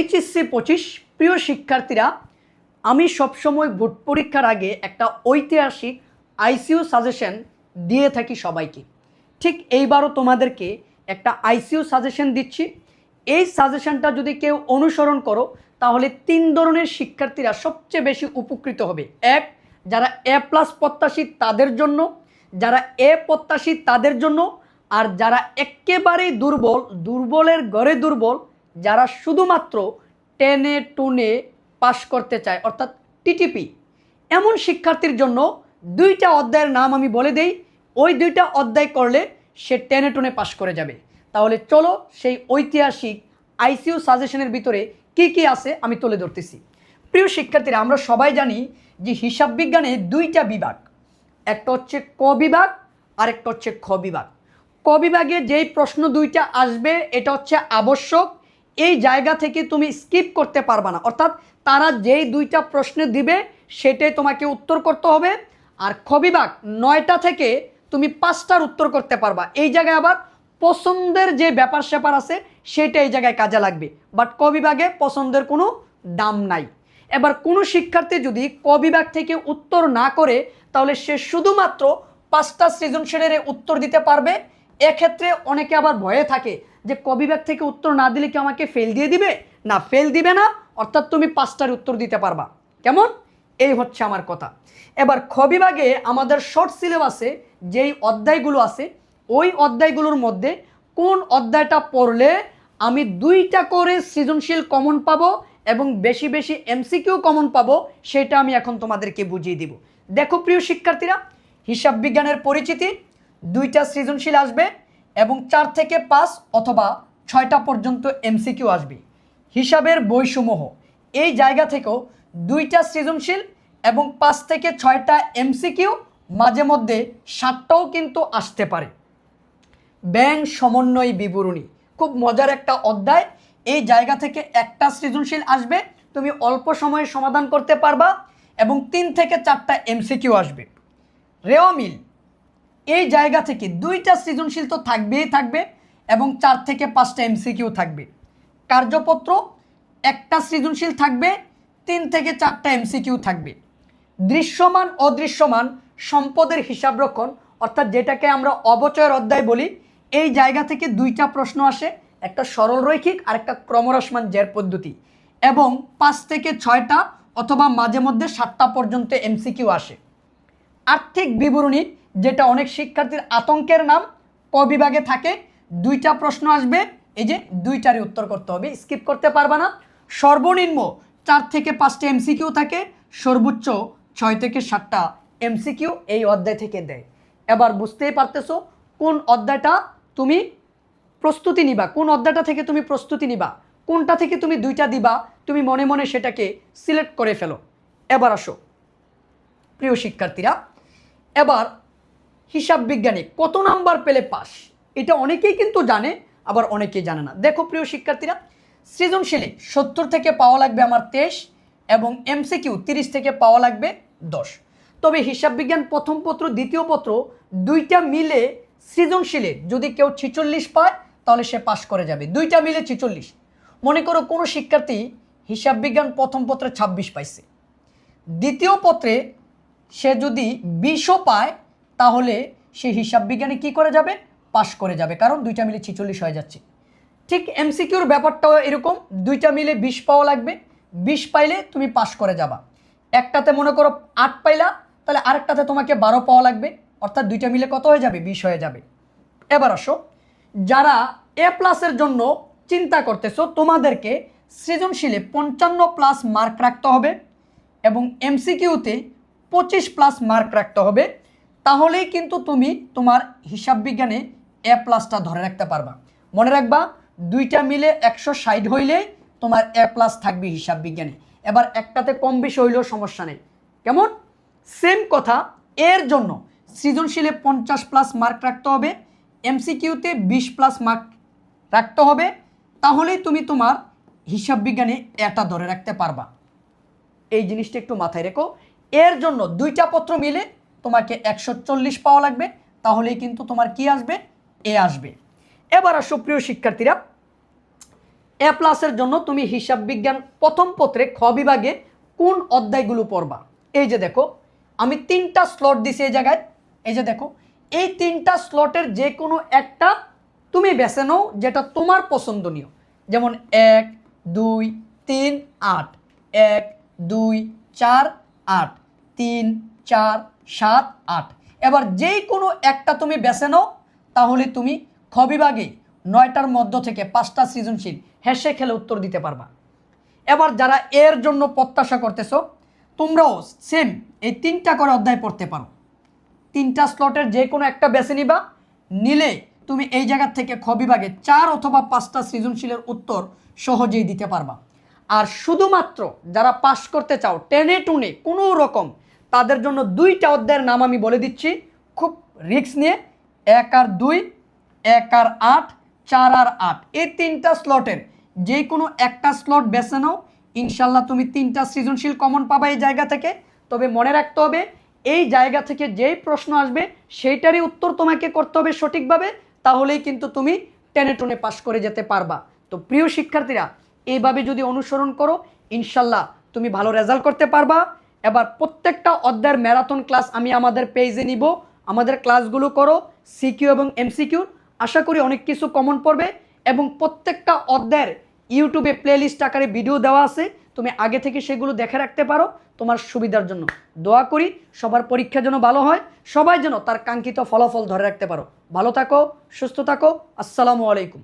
HSC পঁচিশ প্রিয় শিক্ষার্থীরা, আমি সবসময় বোর্ড পরীক্ষার আগে একটা ঐতিহাসিক আইসিইউ সাজেশন দিয়ে থাকি সবাইকে। ঠিক এইবারও তোমাদেরকে একটা আইসিইউ সাজেশন দিচ্ছি। এই সাজেশনটা যদি কেউ অনুসরণ করো, তাহলে তিন ধরনের শিক্ষার্থীরা সবচেয়ে বেশি উপকৃত হবে। এক, যারা এ প্লাস প্রত্যাশী তাদের জন্য, যারা এ প্রত্যাশী তাদের জন্য, আর যারা একেবারেই দুর্বল, দুর্বলের গড়ে দুর্বল যারা শুধুমাত্র টেনে টুনে পাশ করতে চায়, অর্থাৎ টিটিপি, এমন শিক্ষার্থীর জন্য দুইটা অধ্যায়ের নাম আমি বলে দেই। ওই দুইটা অধ্যায় করলে সে টেনে টুনে পাশ করে যাবে। তাহলে চলো সেই ঐতিহাসিক আইসিইউ সাজেশনের ভিতরে কি কি আছে আমি তুলে ধরতেছি। প্রিয় শিক্ষার্থীরা, আমরা সবাই জানি যে হিসাব বিজ্ঞানে দুইটা বিভাগ। একটা হচ্ছে ক বিভাগ আর একটা হচ্ছে খ বিভাগ। ক বিভাগে যেই প্রশ্ন দুইটা আসবে, এটা হচ্ছে আবশ্যক এই জায়গা থেকে তুমি স্কিপ করতে পারবা না। অর্থাৎ তারা যেই দুইটা প্রশ্ন দিবে, সেটাই তোমাকে উত্তর করতে হবে। আর খ বিভাগ নয়টা থেকে তুমি পাঁচটার উত্তর করতে পারবা। এই জায়গায় আবার পছন্দের যে ব্যাপার স্যাপার আছে, সেটা এই জায়গায় কাজে লাগবে। বাট ক বিভাগে পছন্দের কোনো দাম নাই। এবার কোনো শিক্ষার্থী যদি ক বিভাগ থেকে উত্তর না করে, তাহলে সে শুধুমাত্র পাঁচটা সৃজনশীলের উত্তর দিতে পারবে। এক্ষেত্রে অনেকে আবার ভয়ে থাকে যে ক বিভাগ থেকে উত্তর না দিলে কি আমাকে ফেল দিয়ে দিবে? না ফেল দিবে না, অর্থাৎ তুমি পাঁচটার উত্তর দিতে পারবা। কেমন? এই হচ্ছে আমার কথা। এবার খ বিভাগে আমাদের শর্ট সিলেবাসে যেই অধ্যায়গুলো আছে, ওই অধ্যায়গুলোর মধ্যে কোন অধ্যায়টা পড়লে আমি দুইটা করে সৃজনশীল কমন পাবো এবং বেশি বেশি এমসিকিউ কমন পাবো, সেটা আমি এখন তোমাদেরকে বুঝিয়ে দিব। দেখো প্রিয় শিক্ষার্থীরা, হিসাব বিজ্ঞানের পরিচিতি, দুইটা সৃজনশীল আসবে এবং চার থেকে পাঁচ অথবা ছয়টা পর্যন্ত এমসিকিউ আসবে। হিসাবের বইসমূহ এই জায়গা থেকেও দুইটা সৃজনশীল এবং পাঁচ থেকে ছয়টা এমসিকিউ মাঝে মধ্যে সাতটাও কিন্তু আসতে পারে। ব্যাংক সমন্বয় বিবরণী, খুব মজার একটা অধ্যায়। এই জায়গা থেকে একটা সৃজনশীল আসবে, তুমি অল্প সময়ে সমাধান করতে পারবা এবং তিন থেকে চারটা এমসিকিউ আসবে। রেওয়া মিল এই জায়গা থেকে দুইটা সৃজনশীল তো থাকবেই থাকবে এবং চার থেকে পাঁচটা এমসিকিউ থাকবে। কার্যপত্র, একটা সৃজনশীল থাকবে, তিন থেকে চারটা এমসিকিউ থাকবে। দৃশ্যমান, অদৃশ্যমান সম্পদের হিসাব রক্ষণ অর্থাৎ যেটাকে আমরা অবচয়ের অধ্যায় বলি, এই জায়গা থেকে দুইটা প্রশ্ন আসে, একটা সরল রৈখিক আর একটা ক্রমহ্রাসমান জের পদ্ধতি। এবং পাঁচ থেকে ছয়টা অথবা মাঝে মধ্যে সাতটা পর্যন্ত এমসিকিউ আসে। আর্থিক বিবরণী যেটা অনেক শিক্ষার্থীর আতঙ্কের নাম, ক বিভাগে থাকে, দুইটা প্রশ্ন আসবে, এই যে দুইটারই উত্তর করতে হবে, স্কিপ করতে পারবে না। সর্বনিম্ন চার থেকে পাঁচটা এমসিকিউ থাকে, সর্বোচ্চ ছয় থেকে সাতটা এমসিকিউ এই অধ্যায় থেকে দেয়। এবার বুঝতেই পারতেছো কোন অধ্যায়টা তুমি প্রস্তুতি নিবা, কোন অধ্যায়টা থেকে তুমি প্রস্তুতি নিবা, কোনটা থেকে তুমি দুইটা দিবা, তুমি মনে মনে সেটাকে সিলেক্ট করে ফেলো। এবার আসো, প্রিয় শিক্ষার্থীরা, এবার হিসাব বিজ্ঞানে, কত নাম্বার পেলে পাস? এটা অনেকেই কিন্তু জানে, আবার অনেকেই জানে না। দেখো প্রিয় শিক্ষার্থীরা, সৃজনশীলে সত্তর থেকে পাওয়া লাগবে আমার তেইশ এবং এমসিকিউ তিরিশ থেকে পাওয়া লাগবে দশ। তবে হিসাব বিজ্ঞান প্রথম পত্র, দ্বিতীয় পত্র দুইটা মিলে সৃজনশীলে যদি কেউ ছিচল্লিশ পায়, তাহলে সে পাশ করে যাবে। দুইটা মিলে ছিচল্লিশ। মনে করো কোনো শিক্ষার্থী হিসাব বিজ্ঞান প্রথম পত্রে ছাব্বিশ পাইছে। দ্বিতীয় পত্রে সে যদি বিশও পায় তাহলে সে হিসাব বিজ্ঞানে কি করে যাবে? পাশ করে যাবে। কারণ দুইটা মিলে ছিচল্লিশ হয়ে যাচ্ছে। ঠিক এমসিকিউর ব্যাপারটাও এরকম। দুইটা মিলে বিশ পাওয়া লাগবে। বিশ পাইলে তুমি পাশ করে যাবা। একটাতে মনে করো আট পাইলা, তাহলে আরেকটাতে তোমাকে বারো পাওয়া লাগবে। অর্থাৎ দুইটা মিলে কত হয়ে যাবে? বিশ হয়ে যাবে। এবার আসো। যারা এ প্লাসের জন্য চিন্তা করতেছো, তোমাদেরকে সৃজনশীলে পঞ্চান্ন প্লাস মার্ক রাখতে হবে এবং এমসিকিউতে পঁচিশ প্লাস মার্ক রাখতে হবে। তাহলেই কিন্তু তুমি তোমার হিসাব বিজ্ঞানে এ প্লাসটা ধরে রাখতে পারবা। মনে রাখবা, দুইটা মিলে একশো ষাট হইলে তোমার এ প্লাস থাকবে হিসাব বিজ্ঞানে। এবার একটাতে কম বেশি হইলেও সমস্যা নেই। কেমন? সেম কথা, এর জন্য সৃজনশীলে পঞ্চাশ প্লাস মার্ক রাখতে হবে এমসিকিউতে বিশ প্লাস মার্ক রাখতে হবে, তাহলেই তুমি তোমার হিসাব বিজ্ঞানে এটা ধরে রাখতে পারবা। এই জিনিসটা একটু মাথায় রেখো। এর জন্য দুইটা পত্র মিলে তোমাকে একশো চল্লিশ পাওয়া লাগবে, তাহলেই কিন্তু তোমার কি আসবে? এ আসবে। এবার আসো প্রিয় শিক্ষার্থীরা, এ প্লাসের জন্য তুমি হিসাব বিজ্ঞান প্রথম পত্রে খ বিভাগে কোন অধ্যায়গুলো পড়বা? এই যে দেখো, আমি তিনটা স্লট দিছি এই জায়গায়। এই যে দেখো, এই তিনটা স্লটের যে কোনো একটা তুমি বেছে নাও যেটা তোমার পছন্দনীয়। যেমন এক, দুই, তিন, আট। এক, দুই, চার, আট। তিন, চার সাত, আট। এবার যেই কোনো একটা তুমি বেছে নাও, তাহলে তুমি খ বিভাগে নয়টার মধ্য থেকে পাঁচটা সৃজনশীল হেসে খেলে উত্তর দিতে পারবা। এবার যারা এর জন্য প্রত্যাশা করতেছো, তোমরাও সেম এই তিনটা করে অধ্যায় পড়তে পারো। তিনটা স্লটের যে কোনো একটা বেছে নিবা, নিলে তুমি এই জায়গার থেকে খ বিভাগে চার অথবা পাঁচটা সৃজনশীলের উত্তর সহজেই দিতে পারবা। আর শুধুমাত্র যারা পাশ করতে চাও টেনে টুনে কোনো রকম তাদের জন্য দুইটা অধ্যায়ের নাম আমি বলে দিচ্ছি। খুব রিস্ক নিয়ে। এক আর দুই, এক আর আট, চার আর আট। এই তিনটা স্লটের যে কোনো একটা স্লট বেছে নাও। ইনশাল্লাহ তুমি তিনটা সৃজনশীল কমন পাবা এই জায়গা থেকে। তবে মনে রাখতে হবে, এই জায়গা থেকে যেই প্রশ্ন আসবে, সেইটারই উত্তর তোমাকে করতে হবে সঠিকভাবে। তাহলেই কিন্তু তুমি টেনে টুনে পাশ করে যেতে পারবা। তো প্রিয় শিক্ষার্থীরা এইভাবে যদি অনুসরণ করো, ইনশাল্লাহ তুমি ভালো রেজাল্ট করতে পারবা। এবার প্রত্যেকটা অধ্যায়ের ম্যারাথন ক্লাস আমি আমাদের পেজে নিব। আমাদের ক্লাসগুলো করো সিকিউ এবং এমসিকিউর আশা করি অনেক কিছু কমন পড়বে এবং প্রত্যেকটা অধ্যায়ের ইউটিউবে প্লেলিস্ট আকারে ভিডিও দেওয়া আছে। তুমি আগে থেকে সেগুলো দেখে রাখতে পারো তোমার সুবিধার জন্য। দোয়া করি সবার পরীক্ষা যেন ভালো হয়, সবাই যেন তার কাঙ্ক্ষিত ফলাফল ধরে রাখতে পারো। ভালো থাকো, সুস্থ থাকো, আসসালামু আলাইকুম।